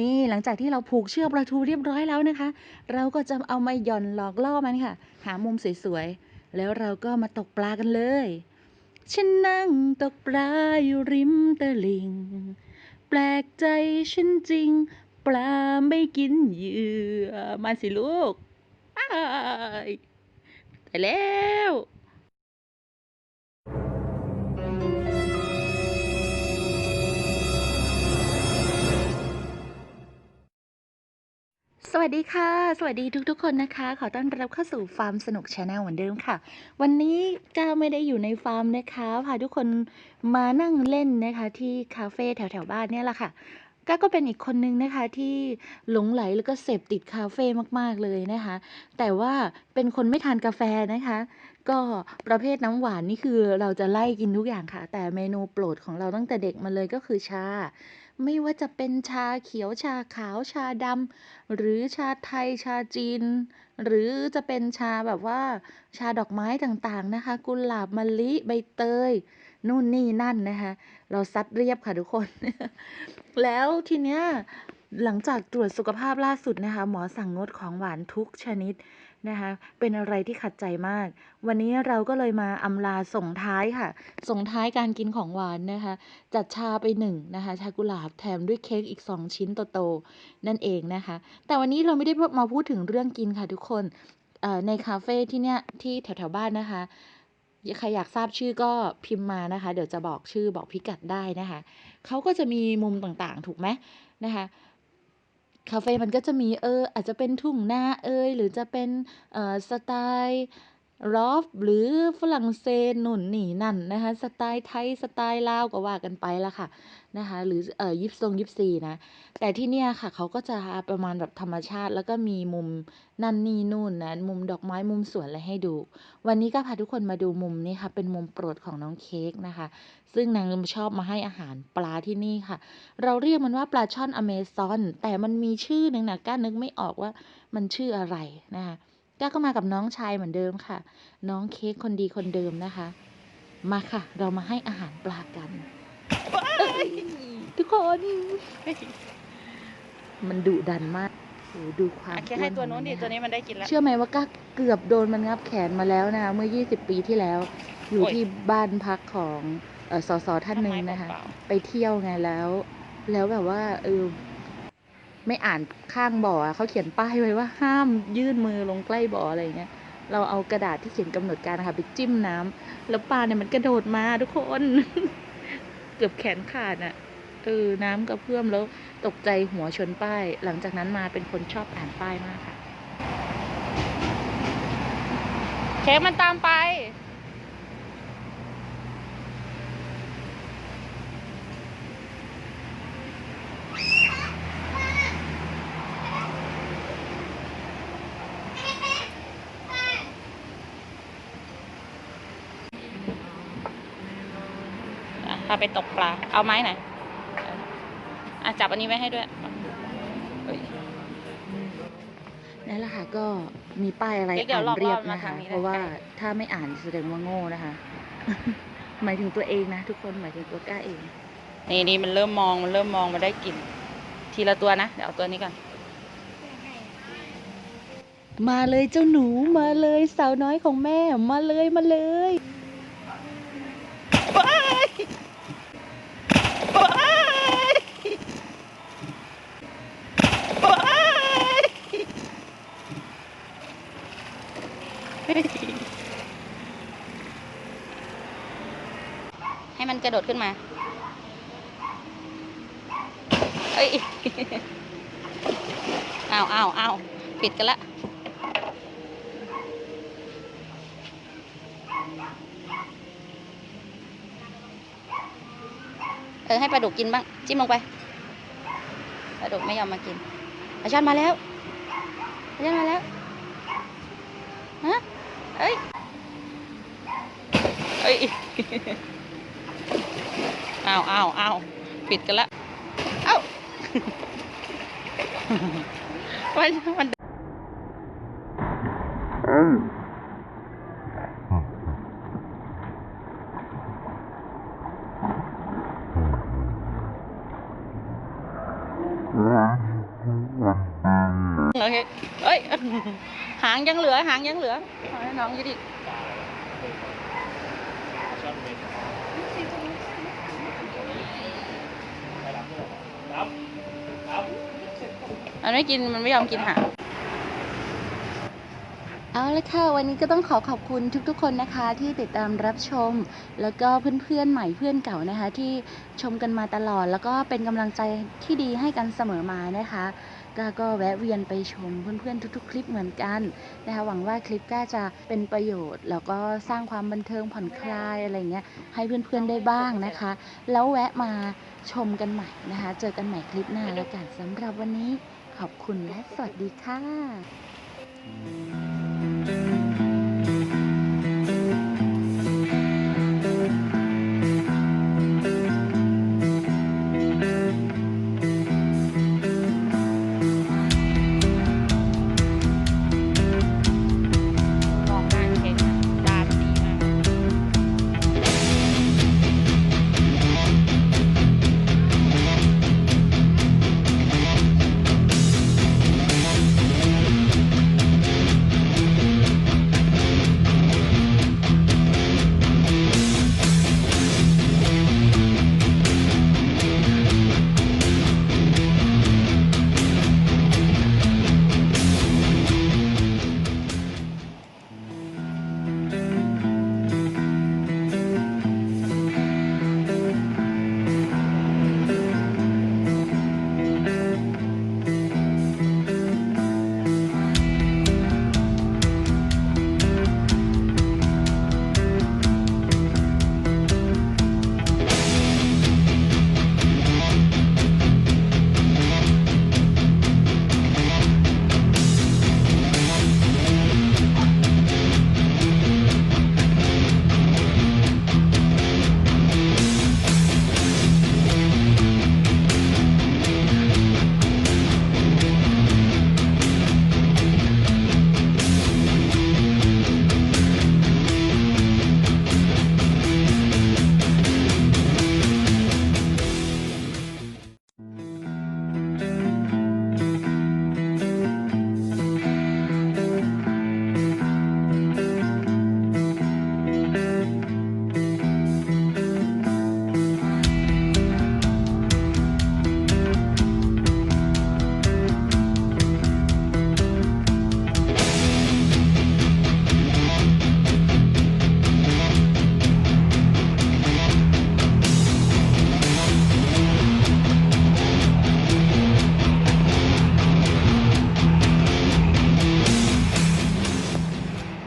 นี่หลังจากที่เราผูกเชือกปลาทูเรียบร้อยแล้วนะคะ เราก็จะเอามาหย่อนหลอกล่อมันค่ะ หามุมสวยๆ แล้วเราก็มาตกปลากันเลยฉันนั่งตกปลาอยู่ริมตลิ่งแปลกใจฉันจริง ปลาไม่กินเหยื่อมาสิลูกอ้ายไปแล้ว สวัสดีค่ะ สวัสดีทุกๆ คนนะคะ ขอต้อนรับเข้าสู่ฟาร์มสนุกชาแนลเหมือนเดิมค่ะ วันนี้ก้าไม่ได้อยู่ในฟาร์มนะคะพาทุกคนมานั่งเล่นนะคะที่คาเฟ่แถวๆบ้านเนี่ยแหละค่ะก้าก็เป็นอีกคนนึงนะคะที่หลงไหลแล้วก็เสพติดคาเฟ่มากๆเลยนะคะ แต่ว่าเป็นคนไม่ทานกาแฟนะคะ ก็ประเภทน้ำหวานนี่คือเราจะไล่กินทุกอย่างค่ะ แต่เมนูโปรดของเราตั้งแต่เด็กมาเลยก็คือชา ไม่ว่าจะเป็นชาเขียวชาขาวชาดำหรือชาไทยชาจีน หรือจะเป็นชาแบบว่า ชาดอกไม้ต่างๆนะคะ กุหลาบมะลิใบเตย นู่นนี่นั่นนะคะ เราซัดเรียบค่ะทุกคน แล้วทีเนี้ยหลังจากตรวจสุขภาพล่าสุดนะคะ หมอสั่งงดของหวานทุกชนิด นะคะ เป็นอะไรที่ขัดใจมาก วันนี้เราก็เลยมาอำลาส่งท้ายค่ะ ส่งท้ายการกินของหวานนะคะ จัดชาไปหนึ่งนะคะ ชากุหลาบแถมด้วยเค้กอีก 2 ชิ้นโตๆนั่นเองนะคะ แต่วันนี้เราไม่ได้มาพูดถึงเรื่องกินค่ะทุกคนในคาเฟ่ที่เนี้ยที่แถวๆบ้านนะคะใครอยากทราบชื่อก็พิมพ์มานะคะ เดี๋ยวจะบอกชื่อบอกพิกัดได้นะคะ เขาก็จะมีมุมต่างๆ ถูกไหมนะคะาเฟ่มันก็จะมี เออ อาจจะเป็นทุ่งนาเอย หรือจะเป็น เอ่อ สไตล์ รอฟหรือฝรั่งเศสหนุนนี่นั่นนะคะสไตล์ไทยสไตล์ลาวก็ว่ากันไปละค่ะนะคะหรือเอ่อยิปซงยิปซีนะแต่ที่เนี่ยค่ะเขาก็จะประมาณแบบธรรมชาติ แล้วก็มีมุมนั่นนี่นู่นนะมุมดอกไม้มุมสวนอะไรให้ดู วันนี้ก็พาทุกคนมาดูมุมนี้ค่ะ เป็นมุมโปรดของน้องเค้กนะคะ ซึ่งนางชอบมาให้อาหารปลาที่นี่ค่ะ เราเรียกมันว่าปลาช่อนอเมซอน แต่มันมีชื่อหนึ่งนะก้านึกไม่ออกว่ามันชื่ออะไรนะคะ ก้าก็มากับน้องชายเหมือนเดิมค่ะ น้องเค้กคนดีคนเดิมนะคะ มาค่ะ เรามาให้อาหารปลากันเอ้ยทุกคน มันดุดันมากโอ้ดูความอะแค่ให้อ้ตัวของนู้นดิมัะคะตัวนี้มันได้กินแล้ว เชื่อไหมว่าก้าเกือบโดนมันงับแขนมาแล้วนะคะเมื่อ 20 ปีที่แล้ว อยู่โอ้ยที่บ้านพักของเอ่อสสท่านหนึ่งทำไมนะคะเปล่าไปเที่ยวไงแล้ว แล้วแบบว่าเออ ไม่อ่านข้างบ่อเขาเขียนป้ายไว้ว่าห้ามยื่นมือลงใกล้บ่ออะไรอย่างเงี้ยเราเอากระดาษที่เขียนกำหนดการนะคะไปจิ้มน้ำแล้วปลาเนี่ยมันกระโดดมาทุกคน เกือบแขนขาดอะเออน้ำกระเพื่อมแล้วตกใจหัวชนป้าย หลังจากนั้นมาเป็นคนชอบอ่านป้ายมากค่ะเค้กมันตามไป อะพาไปตกปลา เอาไม้ไหนอะจับอันนี้ไว้ให้ด้วยเอ้ยนั่นแหละค่ะก็มีป้ายอะไรเดี๋ยวอ่านรอบๆเรียบมานะคะทางนี้เพราะว่าได้ถ้าไม่อ่านแสดงว่าโง่นะคะ หมายถึงตัวเองนะ ทุกคนหมายถึงตัวกล้าเองนี่นี่มันเริ่มมองมันเริ่มมองมาได้กลิ่นทีละตัวนะเดี๋ยวเอาตัวนี้ก่อนมาเลยเจ้าหนูมาเลยสาวน้อยของแม่มาเลยมาเลย ให้มันกระโดดขึ้นมา เอ้ยอ้าวอ้าวอ้าวปิดกันละเออให้ปลาดุกกินบ้าง จิ้มลงไปปลาดุกไม่ยอมมากินปลาช่อนมาแล้วปลาช่อนมาแล้ว เอ้ย เอ้ยอ้าวอ้าวอ้าวปิดกันละเอ้ามันมันโอเคเอ้ย หางยังเหลือ หางยังเหลือน้องยืดอีกมันไม่กินมันไม่ยอมกินหางเอาละค่ะ วันนี้ก็ต้องขอขอบคุณทุกๆ คนนะคะที่ติดตามรับชม แล้วก็เพื่อนๆใหม่เพื่อนเก่านะคะ ที่ชมกันมาตลอด แล้วก็เป็นกำลังใจที่ดีให้กันเสมอมานะคะ ก็ก็แวะเวียนไปชมเพื่อนๆทุกๆ คลิปเหมือนกันนะคะหวังว่าคลิปก็จะเป็นประโยชน์ แล้วก็สร้างความบันเทิงผ่อนคลายอะไรเงี้ยให้เพื่อนๆได้บ้างนะคะ แล้วแวะมาชมกันใหม่นะคะ เจอกันใหม่คลิปหน้าแล้วกันสำหรับวันนี้ขอบคุณและสวัสดีค่ะ